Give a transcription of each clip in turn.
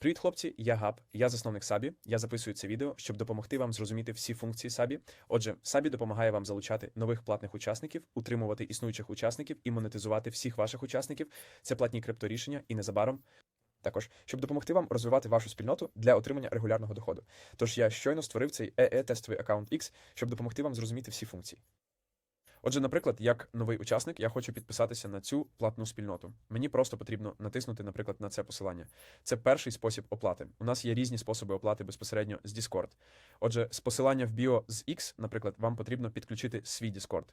Привіт, хлопці! Я Габ, я засновник Сабі. Я записую це відео, щоб допомогти вам зрозуміти всі функції Сабі. Отже, Сабі допомагає вам залучати нових платних учасників, утримувати існуючих учасників і монетизувати всіх ваших учасників. Це платні крипторішення і незабаром. Також, щоб допомогти вам розвивати вашу спільноту для отримання регулярного доходу. Тож я щойно створив цей ee тестовий аккаунт X, щоб допомогти вам зрозуміти всі функції. Отже, наприклад, як новий учасник, я хочу підписатися на цю платну спільноту. Мені просто потрібно натиснути, наприклад, на це посилання. Це перший спосіб оплати. У нас є різні способи оплати безпосередньо з Discord. Отже, з посилання в біо з X, наприклад, вам потрібно підключити свій Discord.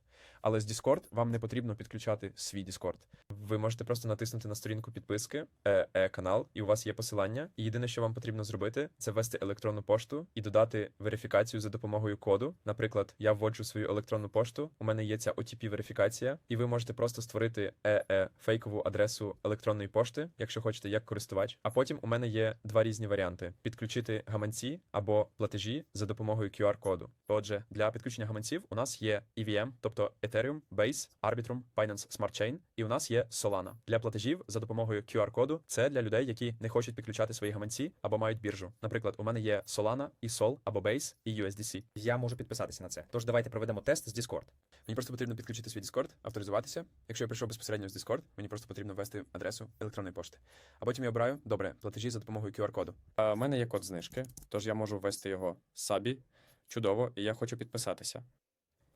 Але з Discord вам не потрібно підключати свій Discord. Ви можете просто натиснути на сторінку підписки, е, е, канал, і у вас є посилання. І єдине, що вам потрібно зробити, це ввести електронну пошту і додати верифікацію за допомогою коду. Наприклад, я вводжу свою електронну пошту. У мене є ця otp верифікація, і ви можете просто створити ee фейкову адресу електронної пошти, якщо хочете, як користувач. А потім у мене є два різні варіанти: підключити гаманці або платежі за допомогою QR-коду. Отже, для підключення гаманців у нас є EVM, тобто Ethereum, Base, Arbitrum, Binance Smart Chain, і у нас є Solana. Для платежів за допомогою QR-коду це для людей, які не хочуть підключати свої гаманці або мають біржу. Наприклад, у мене є Solana і Sol або Base і USDC. Я можу підписатися на це. Тож давайте проведемо тест з Discord. Мені просто потрібно підключити свій Discord, авторизуватися. Якщо я прийшов безпосередньо з Discord, мені просто потрібно ввести адресу електронної пошти. А потім я обираю добре платежі за допомогою QR-коду. У мене є код знижки, тож я можу ввести його сабі. Чудово, і я хочу підписатися.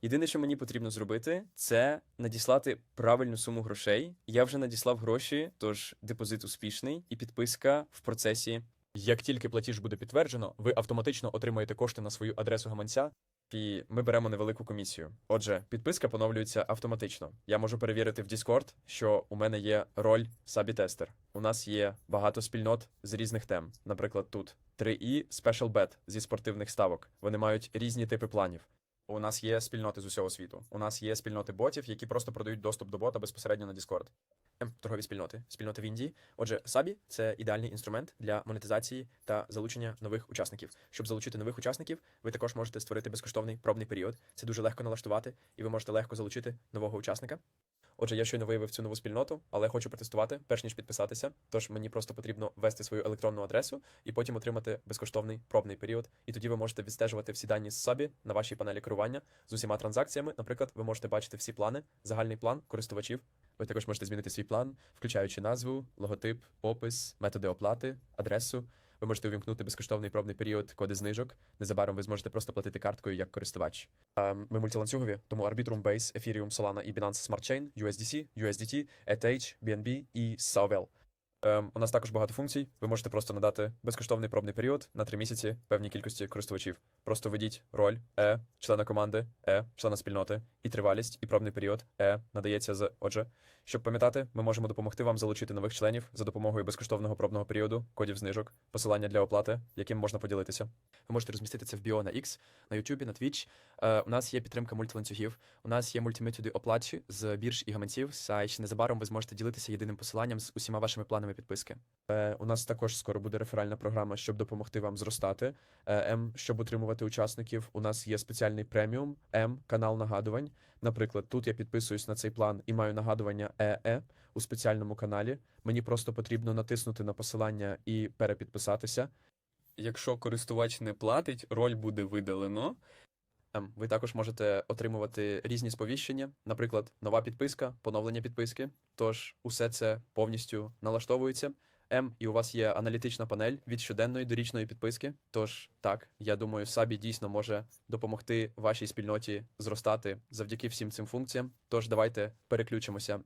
Єдине, що мені потрібно зробити, це надіслати правильну суму грошей. Я вже надіслав гроші, тож депозит успішний і підписка в процесі. Як тільки платіж буде підтверджено, ви автоматично отримаєте кошти на свою адресу гаманця, і ми беремо невелику комісію. Отже, підписка поновлюється автоматично. Я можу перевірити в Discord, що у мене є роль сабі-тестер. У нас є багато спільнот з різних тем. Наприклад, тут 3 і Special Bet зі спортивних ставок. Вони мають різні типи планів. У нас є спільноти з усього світу. У нас є спільноти ботів, які просто продають доступ до бота безпосередньо на Discord. Торгові спільноти, спільноти в Індії. Отже, Сабі це ідеальний інструмент для монетизації та залучення нових учасників. Щоб залучити нових учасників, ви також можете створити безкоштовний пробний період. Це дуже легко налаштувати, і ви можете легко залучити нового учасника. Отже, я щойно виявив цю нову спільноту, але хочу протестувати, перш ніж підписатися. Тож мені просто потрібно ввести свою електронну адресу і потім отримати безкоштовний пробний період. І тоді ви можете відстежувати всі дані з собі на вашій панелі керування з усіма транзакціями. Наприклад, ви можете бачити всі плани, загальний план користувачів. Ви також можете змінити свій план, включаючи назву, логотип, опис, методи оплати, адресу. Ви можете увімкнути безкоштовний пробний період, коди знижок. Незабаром ви зможете просто платити карткою як користувач. Ем, Ми мультиланцюгові, тому Arbitrum Base, Ethereum, Solana і Binance Smart Chain, USDC, USDT, ETH, BNB і Savell. Ем, у нас також багато функцій. Ви можете просто надати безкоштовний пробний період на 3 місяці певній кількості користувачів. Просто введіть роль Е, члена команди, Е, члена спільноти, і тривалість, і пробний період Е надається з. Отже, щоб пам'ятати, ми можемо допомогти вам залучити нових членів за допомогою безкоштовного пробного періоду, кодів знижок, посилання для оплати, яким можна поділитися. Ви можете розмістити це в біо на X, на YouTube, на Twitch. Е, у нас є підтримка мультиланцюгів. У нас є мультиметоди оплати з бірж і гаманців. А ще незабаром ви зможете ділитися єдиним посиланням з усіма вашими планами підписки. Е, у нас також скоро буде реферальна програма, щоб допомогти вам зростати. Е, М, щоб утримувати учасників. У нас є спеціальний преміум М, канал нагадувань. Наприклад, тут я підписуюсь на цей план і маю нагадування ЕЕ у спеціальному каналі. Мені просто потрібно натиснути на посилання і перепідписатися. Якщо користувач не платить, роль буде видалено. Ем, Ви також можете отримувати різні сповіщення, наприклад, нова підписка, поновлення підписки. Тож усе це повністю налаштовується. М, і у вас є аналітична панель від щоденної до річної підписки. Тож так, я думаю, Сабі дійсно може допомогти вашій спільноті зростати завдяки всім цим функціям. Тож давайте переключимося